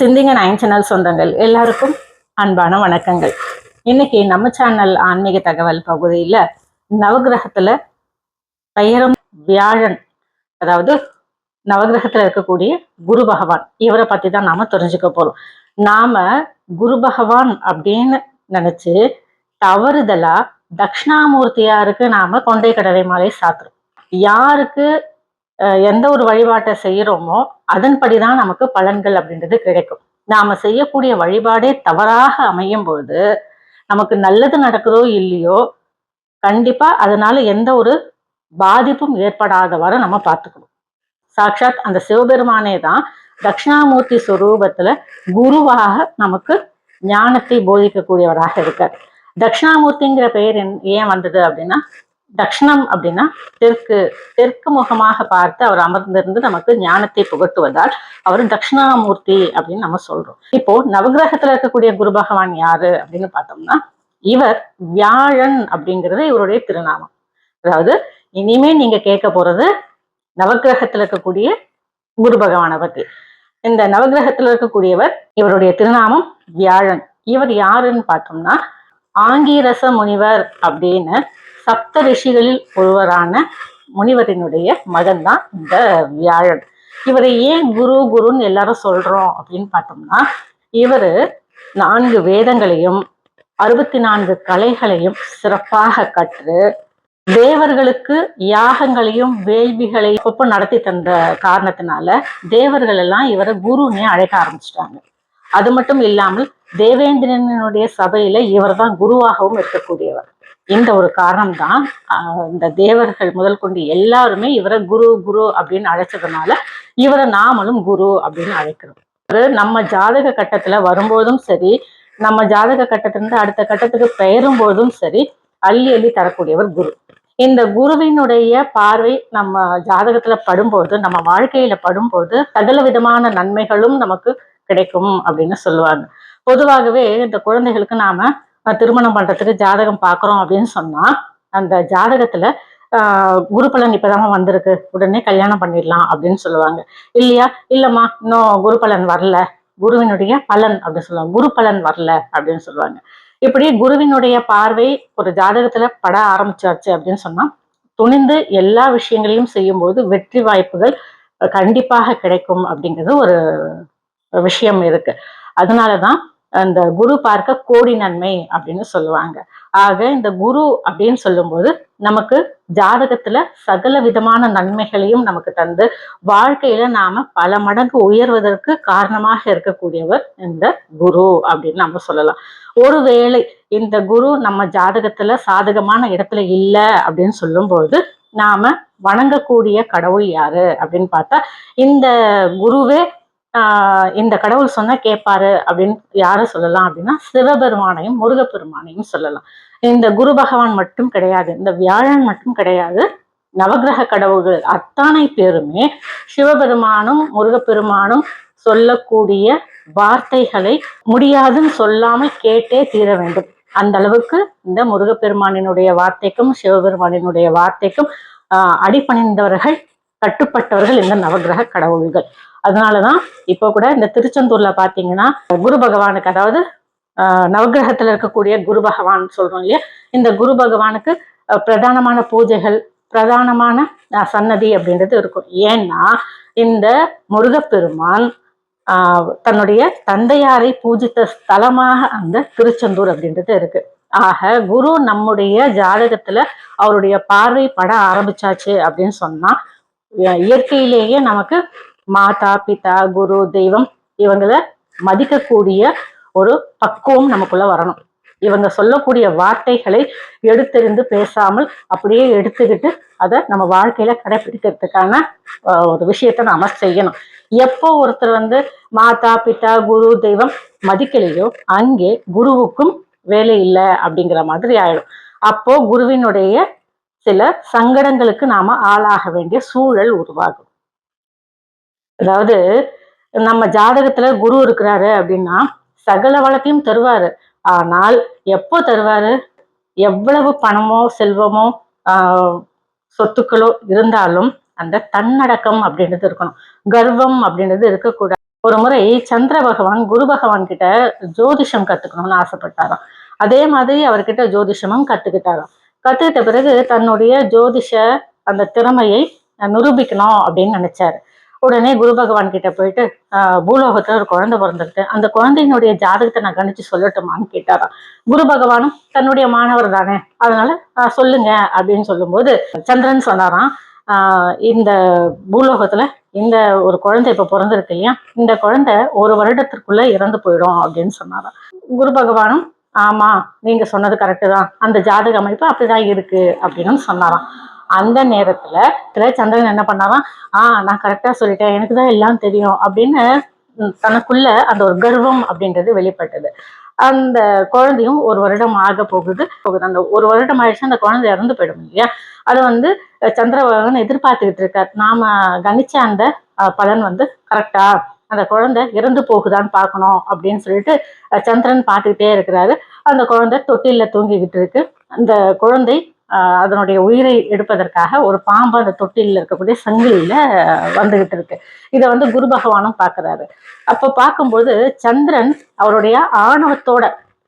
சிந்திங்க nine channel சொந்தங்கள். எல்லாருக்கும் அன்பான வணக்கங்கள். இன்னைக்கு நம்ம சேனல் ஆன்மீக தகவல் பகுதியில் நவகிரகத்துல பெயரும் வியாழன் அதாவது நவகிரகத்துல இருக்கக்கூடிய குரு பகவான். இவரை பற்றி தான் நாம தெரிஞ்சுக்க போறோம். நாம குரு பகவான் அப்படின்னு நினைச்சு தவறுதலா தட்சிணாமூர்த்தியாருக்கு நாம கொண்டை கடலை மாலை சாத்துறோம். யாருக்கு எந்த ஒரு வழிபாட்டை செய்யறோமோ அதன்படிதான் நமக்கு பலன்கள் அப்படின்றது கிடைக்கும். நாம செய்யக்கூடிய வழிபாடே தவறாக அமையும் பொழுது நமக்கு நல்லது நடக்குதோ இல்லையோ கண்டிப்பா அதனால எந்த ஒரு பாதிப்பும் ஏற்படாதவாறு நம்ம பார்த்துக்கணும். சாட்சாத் அந்த சிவபெருமானே தான் தட்சிணாமூர்த்தி ஸ்வரூபத்துல குருவாக நமக்கு ஞானத்தை போதிக்கக்கூடியவராக இருக்கார். தட்சிணாமூர்த்திங்கிற பெயர் என்- ஏன் வந்தது அப்படின்னா தக்ஷணம் அப்படின்னா தெற்கு தெற்கு முகமாக பார்த்து அவர் அமர்ந்திருந்து நமக்கு ஞானத்தை புகட்டுவதால் அவர் தட்சிணாமூர்த்தி அப்படின்னு நம்ம சொல்றோம். இப்போ நவகிரகத்துல இருக்கக்கூடிய குரு பகவான் யாரு அப்படின்னு பார்த்தோம்னா இவர் வியாழன் அப்படிங்கிறது இவருடைய திருநாமம். அதாவது இனிமே நீங்க கேட்க போறது நவகிரகத்துல இருக்கக்கூடிய குரு பகவானை பத்தி. இந்த நவகிரகத்துல இருக்கக்கூடியவர் இவருடைய திருநாமம் வியாழன். இவர் யாருன்னு பார்த்தோம்னா ஆங்கீரச முனிவர் அப்படின்னு சப்த ரிஷிகளில் ஒருவரான முனிவரினுடைய மகன் தான் இந்த வியாழன். இவரை ஏன் குரு குருன்னு எல்லாரும் சொல்றோம் அப்படின்னு பார்த்தோம்னா இவரு நான்கு வேதங்களையும் அறுபத்தி நான்கு கலைகளையும் சிறப்பாக கற்று தேவர்களுக்கு யாகங்களையும் வேள்விகளையும் ஒப்பு நடத்தி தந்த காரணத்தினால தேவர்கள் எல்லாம் இவரை குருனே அழைக்க ஆரம்பிச்சிட்டாங்க. அது மட்டும் இல்லாமல் தேவேந்திரனுடைய சபையில இவர் தான் குருவாகவும் இருக்கக்கூடியவர். இந்த ஒரு காரணம் தான் இந்த தேவர்கள் முதல் கொண்டு எல்லாருமே இவரை குரு குரு அப்படின்னு அழைச்சதுனால இவரை நாமளும் குரு அப்படின்னு அழைக்கிறோம். நம்ம ஜாதக கட்டத்துல வரும்போதும் சரி நம்ம ஜாதக கட்டத்திலிருந்து அடுத்த கட்டத்துக்கு பெயரும் போதும் சரி அள்ளி அள்ளி தரக்கூடியவர் குரு. இந்த குருவினுடைய பார்வை நம்ம ஜாதகத்துல படும்போது நம்ம வாழ்க்கையில படும்போது சகல விதமான நன்மைகளும் நமக்கு கிடைக்கும் அப்படின்னு சொல்லுவாங்க. பொதுவாகவே இந்த குழந்தைகளுக்கு நாம திருமணம் பண்றதுக்கு ஜாதகம் பார்க்குறோம் அப்படின்னு சொன்னா அந்த ஜாதகத்துல ஆஹ் குரு பலன் இப்பதான் வந்திருக்கு. உடனே கல்யாணம் பண்ணிடலாம் அப்படின்னு சொல்லுவாங்க. இல்லையா? இல்லம்மா இன்னும் குரு பலன் வரல. குருவினுடைய பலன் அப்படின்னு சொல்லுவாங்க. குரு பலன் வரல அப்படின்னு சொல்லுவாங்க. இப்படி குருவினுடைய பார்வை ஒரு ஜாதகத்துல பட ஆரம்பிச்சாச்சு அப்படின்னு சொன்னா துணிந்து எல்லா விஷயங்களையும் செய்யும்போது வெற்றி வாய்ப்புகள் கண்டிப்பாக கிடைக்கும் அப்படிங்கிறது ஒரு விஷயம் இருக்கு. அதனாலதான் அந்த குரு பார்க்க கோடி நன்மை அப்படின்னு சொல்லுவாங்க. ஆக இந்த குரு அப்படின்னு சொல்லும்போது நமக்கு ஜாதகத்துல சகல விதமான நன்மைகளையும் நமக்கு தந்து வாழ்க்கையில நாம பல மடங்கு உயர்வதற்கு காரணமாக இருக்கக்கூடியவர் இந்த குரு அப்படின்னு நம்ம சொல்லலாம். ஒருவேளை இந்த குரு நம்ம ஜாதகத்துல சாதகமான இடத்துல இல்லை அப்படின்னு சொல்லும்போது நாம வணங்கக்கூடிய கடவுள் யாரு அப்படின்னு பார்த்தா இந்த குருவே இந்த கடவுள் சொன்னா கேட்பாரு அப்படின்னு யாரை சொல்லலாம் அப்படின்னா சிவபெருமானையும் முருகப்பெருமானையும் சொல்லலாம். இந்த குரு பகவான் மட்டும் கிடையாது இந்த வியாழன் மட்டும் கிடையாது நவகிரக கடவுள்கள் அத்தனை பேருமே சிவபெருமானும் முருகப்பெருமானும் சொல்லக்கூடிய வார்த்தைகளை முடியாதுன்னு சொல்லாமல் கேட்டே தீர வேண்டும். அந்த அளவுக்கு இந்த முருகப்பெருமானினுடைய வார்த்தைக்கும் சிவபெருமானினுடைய வார்த்தைக்கும் ஆஹ் அடிபணிந்தவர்கள் கட்டுப்பட்டவர்கள் இந்த நவக்கிரக கடவுள்கள். அதனாலதான் இப்போ கூட இந்த திருச்செந்தூர்ல பாத்தீங்கன்னா குரு பகவானுக்கு அதாவது ஆஹ் நவக்கிரகத்துல இருக்கக்கூடிய குரு பகவான் சொல்றோம் இல்லையா? இந்த குரு பகவானுக்கு பிரதானமான பூஜைகள் பிரதானமான சன்னதி அப்படின்றது இருக்கும். ஏன்னா இந்த முருகப்பெருமான் ஆஹ், தன்னுடைய தந்தையாரை பூஜித்த ஸ்தலமாக அந்த திருச்செந்தூர் அப்படின்றது இருக்கு. ஆக குரு நம்முடைய ஜாதகத்துல அவருடைய பார்வை பட ஆரம்பிச்சாச்சு அப்படின்னு சொன்னா இயற்கையிலேயே நமக்கு மாதா பிதா குரு தெய்வம் இவங்களை மதிக்கக்கூடிய ஒரு பக்குவம் நமக்குள்ள வரணும். இவங்க சொல்லக்கூடிய வார்த்தைகளை எடுத்தெறிந்து பேசாமல் அப்படியே எடுத்துக்கிட்டு அதை நம்ம வாழ்க்கையில கடைபிடிக்கிறதுக்கான ஒரு விஷயத்தை நாம செய்யணும். எப்போ ஒருத்தர் வந்து மாதா பிதா குரு தெய்வம் மதிக்கலையோ அங்கே குருவுக்கும் வேலை இல்லை அப்படிங்கிற மாதிரி ஆயிடும். அப்போ குருவினுடைய சில சங்கடங்களுக்கு நாம ஆளாக வேண்டிய சூழல் உருவாகும். அதாவது நம்ம ஜாதகத்துல குரு இருக்கிறாரு அப்படின்னா சகல வளத்தையும் தருவாரு. ஆனால் எப்போ தருவாரு? எவ்வளவு பணமோ செல்வமோ ஆஹ் சொத்துக்களோ இருந்தாலும் அந்த தன்னடக்கம் அப்படின்றது இருக்கணும். கர்வம் அப்படின்றது இருக்கக்கூடாது. ஒரு முறை சந்திர பகவான் குரு பகவான் கிட்ட ஜோதிஷம் கத்துக்கணும்னு ஆசைப்பட்டாராம். அதே மாதிரி அவர்கிட்ட ஜோதிஷமும் கத்துக்கிட்டாராம். கற்றுக்கிட்ட பிறகு தன்னுடைய ஜோதிஷ அந்த திறமையை நிரூபிக்கணும் அப்படின்னு நினைச்சாரு. உடனே குரு பகவான் கிட்ட போயிட்டு பூலோகத்துல ஒரு குழந்தை பிறந்திருக்கு. அந்த குழந்தையினுடைய ஜாதகத்தை நான் கணிச்சு சொல்லட்டுமான்னு கேட்டாராம். குரு பகவானும் தன்னுடைய மாணவர் தானே அதனால சொல்லுங்க அப்படின்னு சொல்லும்போது சந்திரன் சொன்னாராம் ஆஹ் இந்த பூலோகத்துல இந்த ஒரு குழந்தை இப்ப பிறந்திருக்கு இல்லையா? இந்த குழந்தை ஒரு வருடத்திற்குள்ள இறந்து போயிடும் அப்படின்னு சொன்னாராம். குரு பகவானும் ஆமா நீங்க சொன்னது கரெக்டு தான். அந்த ஜாதக அமைப்பு அப்படிதான் இருக்கு அப்படின்னு சொன்னாராம். அந்த நேரத்துல இதுல சந்திரன் என்ன பண்ணாராம்? ஆஹ் நான் கரெக்டா சொல்லிட்டேன். எனக்கு தான் எல்லாம் தெரியும் அப்படின்னு தனக்குள்ள அந்த ஒரு கர்வம் அப்படின்றது வெளிப்பட்டது. அந்த குழந்தையும் ஒரு வருடம் ஆக போகுது. போகுது. அந்த ஒரு வருடம் ஆயிடுச்சு. அந்த குழந்தை இறந்து போயிடும் இல்லையா? அதை வந்து அஹ், சந்திரபகவான் எதிர்பார்த்துக்கிட்டு இருக்கார். நாம கணிச்ச அந்த பலன் வந்து கரெக்டா அந்த குழந்தை இறந்து போகுதான்னு பார்க்கணும் அப்படின்னு சொல்லிட்டு சந்திரன் பார்த்துக்கிட்டே இருக்கிறாரு. அந்த குழந்தை தொட்டிலில் தூங்கிக்கிட்டு இருக்கு. அந்த குழந்தை அதனுடைய உயிரை எடுப்பதற்காக ஒரு பாம்பு அந்த தொட்டிலில் இருக்கக்கூடிய சங்கிலியில் வந்துகிட்டு இருக்கு. இதை வந்து குரு பகவானும் பார்க்கறாரு. அப்போ பார்க்கும்போது சந்திரன் அவருடைய ஆணவத்தோட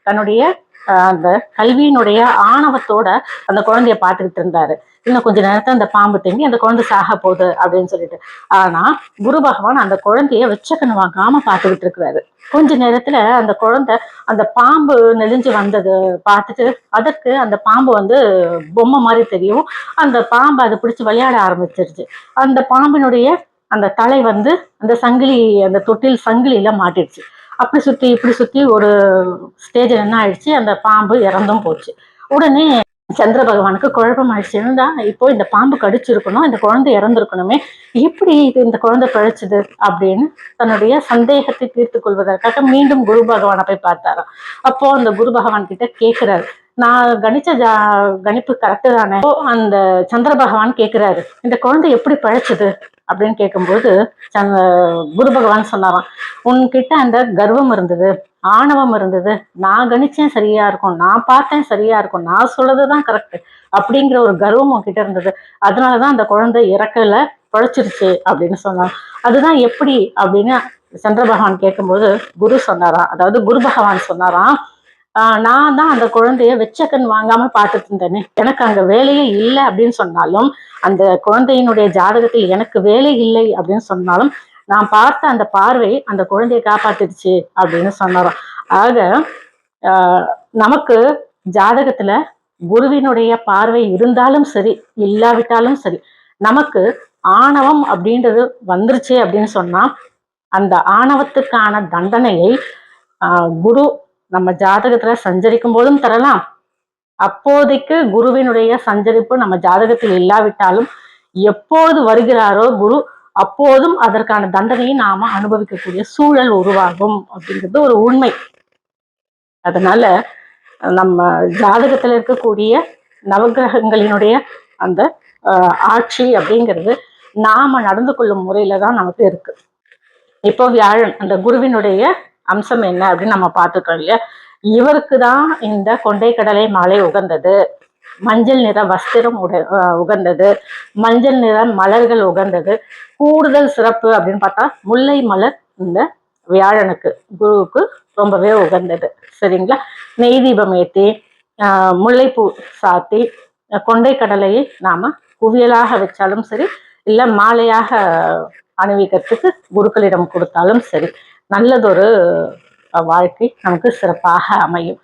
தன்னுடைய அந்த கல்வியினுடைய ஆணவத்தோட அந்த குழந்தைய பார்த்துக்கிட்டு இருந்தாரு. இன்னும் கொஞ்ச நேரத்தை அந்த பாம்பு தங்கி அந்த குழந்தை சாக போகுது அப்படின்னு சொல்லிட்டு. ஆனா குரு பகவான் அந்த குழந்தைய வெச்சக்கண்ணு வாங்காம பார்த்துக்கிட்டு இருக்கிறாரு. கொஞ்ச நேரத்துல அந்த குழந்தை அந்த பாம்பு நெளிஞ்சு வந்தது பார்த்துட்டு அதற்கு அந்த பாம்பு வந்து பொம்மை மாதிரி தெரியும். அந்த பாம்பு அதை பிடிச்சி விளையாட ஆரம்பிச்சிருச்சு. அந்த பாம்பினுடைய அந்த தலை வந்து அந்த சங்கிலி அந்த தொட்டில் சங்கிலியில மாட்டிடுச்சு. அப்படி சுத்தி இப்படி சுத்தி ஒரு ஸ்டேஜில் என்ன ஆயிடுச்சு? அந்த பாம்பு இறந்தும் போச்சு. உடனே சந்திர பகவானுக்கு குழப்பம் ஆயிடுச்சு. என்னடா இப்போ இந்த பாம்பு கடிச்சிருக்கணும் இந்த குழந்தை இறந்துருக்கணுமே எப்படி இது இந்த குழந்தை பிழைச்சது அப்படின்னு தன்னுடைய சந்தேகத்தை தீர்த்து கொள்வதற்காக மீண்டும் குரு பகவானை போய் பார்த்தாராம். அப்போ அந்த குரு பகவான் கிட்ட கேட்கிறாரு நான் கணிச்ச ஜா கணிப்பு கரெக்டு தானே? அந்த சந்திர பகவான் கேட்கிறாரு இந்த குழந்தை எப்படி பிழைச்சது? அப்படின்னு கேட்கும்போது சந்த குரு பகவான் சொன்னாராம் உன்கிட்ட அந்த கர்வம் இருந்தது ஆணவம் இருந்தது. நான் கணிச்சேன் சரியா இருக்கும். நான் பார்த்தேன் சரியா இருக்கும். நான் சொல்லதுதான் கரெக்ட் அப்படிங்கிற ஒரு கர்வம் உன்கிட்ட இருந்தது. அதனாலதான் அந்த குழந்தை இறக்கல பிழைச்சிருச்சு அப்படின்னு சொன்னாங்க அதுதான் எப்படி அப்படின்னு சந்திர பகவான் கேட்கும்போது குரு சொன்னாராம். அதாவது குரு பகவான் சொன்னாராம் நான் தான் அந்த குழந்தைய கண் வாங்காம பார்த்துட்டு இருந்தேனே எனக்கு அங்க வேலையே இல்லை அப்படின்னு சொன்னாலும் அந்த குழந்தையினுடைய ஜாதகத்தில் எனக்கு வேலை இல்லை அப்படின்னு சொன்னாலும் நான் பார்த்த அந்த பார்வை அந்த குழந்தையை காப்பாத்திடுச்சு அப்படின்னு சொன்னாரோ ஆக ஆஹ் நமக்கு ஜாதகத்துல குருவினுடைய பார்வை இருந்தாலும் சரி இல்லாவிட்டாலும் சரி நமக்கு ஆணவம் அப்படின்றது வந்துருச்சு அப்படின்னு சொன்னா அந்த ஆணவத்துக்கான தண்டனையை குரு நம்ம ஜாதகத்துல சஞ்சரிக்கும் போதும் தரலாம். அப்போதைக்கு குருவினுடைய சஞ்சரிப்பு நம்ம ஜாதகத்தில் இல்லாவிட்டாலும் எப்போது வருகிறாரோ குரு அப்போதும் அதற்கான தண்டனையை நாம அனுபவிக்கக்கூடிய சூழல் உருவாகும் அப்படிங்கிறது ஒரு உண்மை. அதனால நம்ம ஜாதகத்துல இருக்கக்கூடிய நவகிரகங்களினுடைய அந்த ஆஹ், ஆட்சி அப்படிங்கிறது நாம நடந்து கொள்ளும் முறையில தான் நமக்கு இருக்கு. இப்போ வியாழன் அந்த குருவினுடைய அம்சம் என்ன அப்படின்னு நம்ம பார்த்துட்டோம் இல்லையா? இவருக்கு தான் இந்த கொண்டை கடலை மாலை உகந்தது. மஞ்சள் நிற வஸ்திரம் உட உகந்தது. மஞ்சள் நிற மலர்கள் உகந்தது. கூடுதல் சிறப்பு அப்படின்னு பார்த்தா முல்லை மலர் இந்த வியாழனுக்கு குருவுக்கு ரொம்பவே உகந்தது. சரிங்களா? நெய் தீபம் ஏற்றி முல்லைப்பூ சாத்தி கொண்டை கடலையை நாம குவியலாக வச்சாலும் சரி இல்லை மாலையாக அணிவிக்கிறதுக்கு குருக்களிடம் கொடுத்தாலும் சரி. நல்லதொரு வாழ்க்கை நமக்கு சிறப்பாக அமையும்.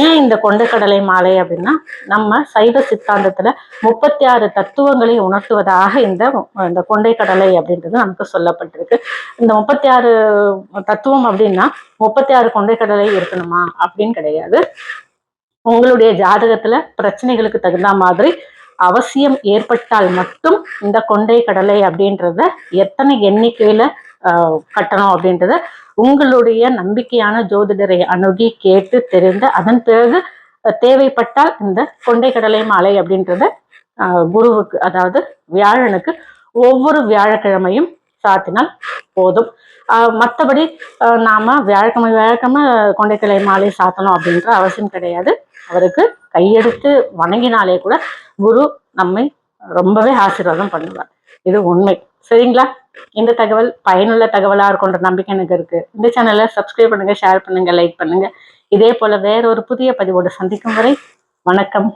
ஏன் இந்த கொண்டைக்கடலை மாலை அப்படின்னா நம்ம சைவ சித்தாந்தத்துல முப்பத்தி ஆறு தத்துவங்களை உணர்த்துவதாக இந்த இந்த கொண்டைக்கடலை அப்படின்றது நமக்கு சொல்லப்பட்டிருக்கு. இந்த முப்பத்தி ஆறு தத்துவம் அப்படின்னா முப்பத்தி ஆறு கொண்டைக்கடலை இருக்கணுமா அப்படின்னு கிடையாது. உங்களுடைய ஜாதகத்துல பிரச்சனைகளுக்கு தகுந்த மாதிரி அவசியம் ஏற்பட்டால் மட்டும் இந்த கொண்டை கடலை அப்படின்றத எத்தனை எண்ணிக்கையில கட்டணும் அப்படின்றத உங்களுடைய நம்பிக்கையான ஜோதிடரை அணுகி கேட்டு தெரிந்து அதன் பிறகு தேவைப்பட்டால் இந்த கொண்டை கடலை மாலை அப்படின்றத குருவுக்கு அதாவது வியாழனுக்கு ஒவ்வொரு வியாழக்கிழமையும் சாத்தினால் போதும். மற்றபடி நாம வியாழக்கிழமை வியாழக்கிழமை கொண்டைக்கடலை மாலை சாத்தணும் அப்படின்ற அவசியம் கிடையாது. அவருக்கு கையெடுத்து வணங்கினாலே கூட குரு நம்மை ரொம்பவே ஆசீர்வாதம் பண்ணுவார். இது உண்மை. சரிங்களா? இந்த தகவல் பயனுள்ள தகவலாக இருக்கும்ன்ற நம்பிக்கை எனக்கு இருக்கு. இந்த சேனலை சப்ஸ்கிரைப் பண்ணுங்க ஷேர் பண்ணுங்க லைக் பண்ணுங்க. இதே போல வேற ஒரு புதிய பதிவோடு சந்திக்கும் வரை வணக்கம்.